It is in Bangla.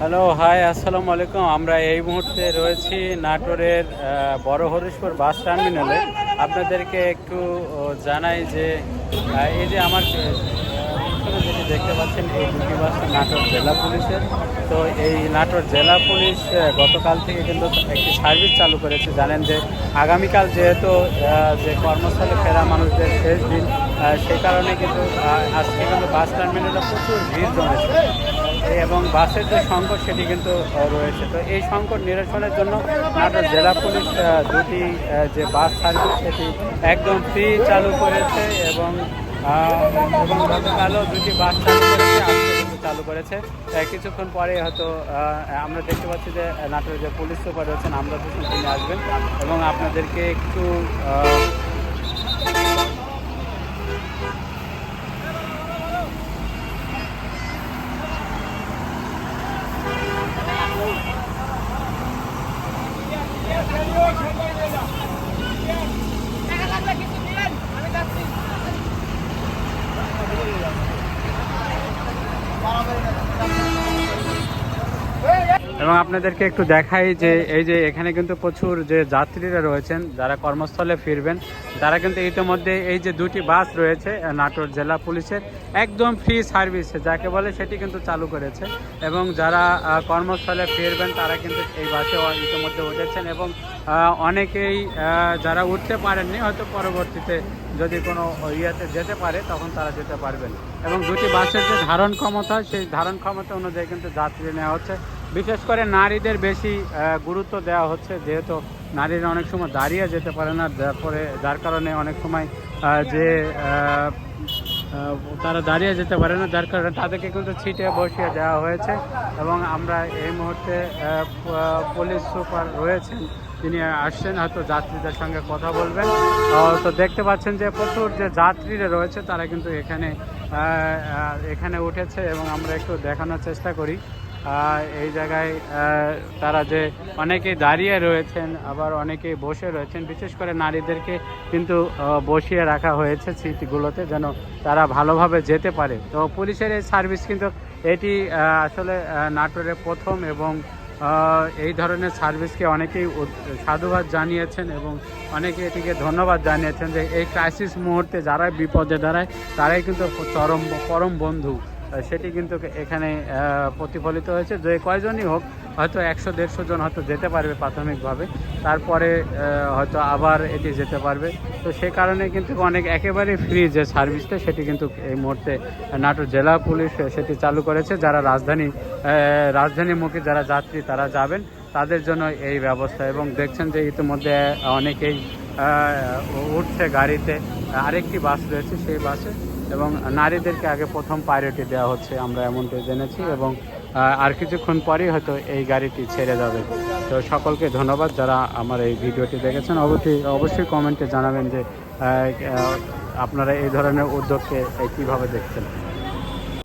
হ্যালো হাই আসসালামু আলাইকুম আমরা এই মুহূর্তে রয়েছি নাটোরের বড় হরিশপুর বাস টার্মিনালে। আপনাদেরকে একটু জানাই যে এই যে আমার যেটি দেখতে পাচ্ছেন, এই দুটি বাস নাটোর জেলা পুলিশের। তো এই নাটোর জেলা পুলিশ গতকাল থেকে কিন্তু একটি সার্ভিস চালু করেছে। জানেন যে, আগামীকাল যেহেতু যে কর্মস্থলে ফেরা মানুষদের শেষ দিন সেই কারণে কিন্তু আজকে কিন্তু বাস টার্মিনালে প্রচুর ভিড় জমেছে। এবং বাসের যে সংকট সেটি কিন্তু রয়েছে। তো এই সংকট নিরসনের জন্য নাটোর জেলা পুলিশ দুটি যে বাস সার্ভিস সেটি একদম ফ্রি চালু করেছে এবং এবং গতকালও দুটি বাস চালু করেছে কিন্তু চালু করেছে। কিছুক্ষণ পরে হয়তো আমরা দেখতে পাচ্ছি যে নাটোরের যে পুলিশ সুপার রয়েছেন, আমরা তিনি আসবেন এবং আপনাদেরকে একটু এবং আপনাদেরকে একটু দেখাই যে এই যে এখানে কিন্তু প্রচুর যে যাত্রীরা রয়েছেন, যারা কর্মস্থলে ফিরবেন, তারা কিন্তু ইতিমধ্যে এই যে দুটি বাস রয়েছে নাটোর জেলা পুলিশের, একদম ফ্রি সার্ভিস যাকে বলে সেটি কিন্তু চালু করেছে। এবং যারা কর্মস্থলে ফিরবেন, তারা কিন্তু এই বাসে ইতিমধ্যে উঠেছেন এবং অনেকেই যারা উঠতে পারেননি, হয়তো পরবর্তীতে যদি কোনো ইয়েতে যেতে পারে, তখন তারা যেতে পারবেন। এবং দুটি বাসের যে ধারণ ক্ষমতা, সেই ধারণ ক্ষমতা অনুযায়ী কিন্তু যাত্রী নেওয়া হচ্ছে। বিশেষ করে নারীদের বেশি গুরুত্ব দেওয়া হচ্ছে, যেহেতু নারীরা অনেক সময় দাঁড়িয়ে যেতে পারে না, তারপরে, যার কারণে অনেক সময় যে তারা দাঁড়িয়ে যেতে পারে না, যার কারণে তাদেরকে কিন্তু ছিটে বসিয়ে দেওয়া হয়েছে এবং আমরা এই মুহূর্তে পুলিশ সুপার রয়েছেন, তিনি আসছেন, হয়তো যাত্রীদের সঙ্গে কথা বলবেন। তো দেখতে পাচ্ছেন যে প্রচুর যে যাত্রীরা রয়েছে, তারা কিন্তু এখানে এখানে উঠেছে এবং আমরা একটু দেখানোর চেষ্টা করি। এই জায়গায় তারা যে অনেকেই দাঁড়িয়ে রয়েছেন আবার অনেকেই বসে রয়েছেন বিশেষ করে নারীদেরকে কিন্তু বসিয়ে রাখা হয়েছে সিটগুলোতে যেন তারা ভালোভাবে যেতে পারে। তো পুলিশের এই সার্ভিস কিন্তু এটি আসলে আহ, নাটোরে প্রথম এবং এই ধরনের সার্ভিসকে অনেকেই সাধুবাদ জানিয়েছেন এবং অনেকে এটিকে ধন্যবাদ জানিয়েছেন যে এই ক্রাইসিস মুহূর্তে যারা বিপদে দাঁড়ায় তারাই কিন্তু চরম পরম বন্ধু। সেটি কিন্তু এখানে প্রতিফলিত হয়েছে। যে কয়জনই হোক, হয়তো একশো, দেড়শো জন হয়তো যেতে পারবে প্রাথমিকভাবে। তারপরে হয়তো আবার এটি যেতে পারবে। তো সে কারণে কিন্তু অনেক একেবারে ফ্রি যে সার্ভিসটা সেটি কিন্তু এই মুহূর্তে নাটোর জেলা পুলিশ সেটি চালু করেছে। যারা রাজধানী রাজধানীমুখী যারা যাত্রী, তারা যাবেন। তাদের জন্য এই ব্যবস্থা। এবং দেখছেন যে ইতিমধ্যে অনেকেই উঠছে গাড়িতে। আরেকটি বাস রয়েছে, সেই বাসে এবং নারীদেরকে আগে প্রথম প্রায়োরিটি দেওয়া হচ্ছে, আমরা এমনটি জেনেছি এবং আর কিছুক্ষণ পরেই হয়তো এই গাড়িটি ছেড়ে যাবে। তো সকলকে ধন্যবাদ যারা আমার এই ভিডিওটি দেখেছেন। অবশ্যই অবশ্যই কমেন্টে জানাবেন যে আপনারা এই ধরনের উদ্যোগকে কীভাবে দেখছেন।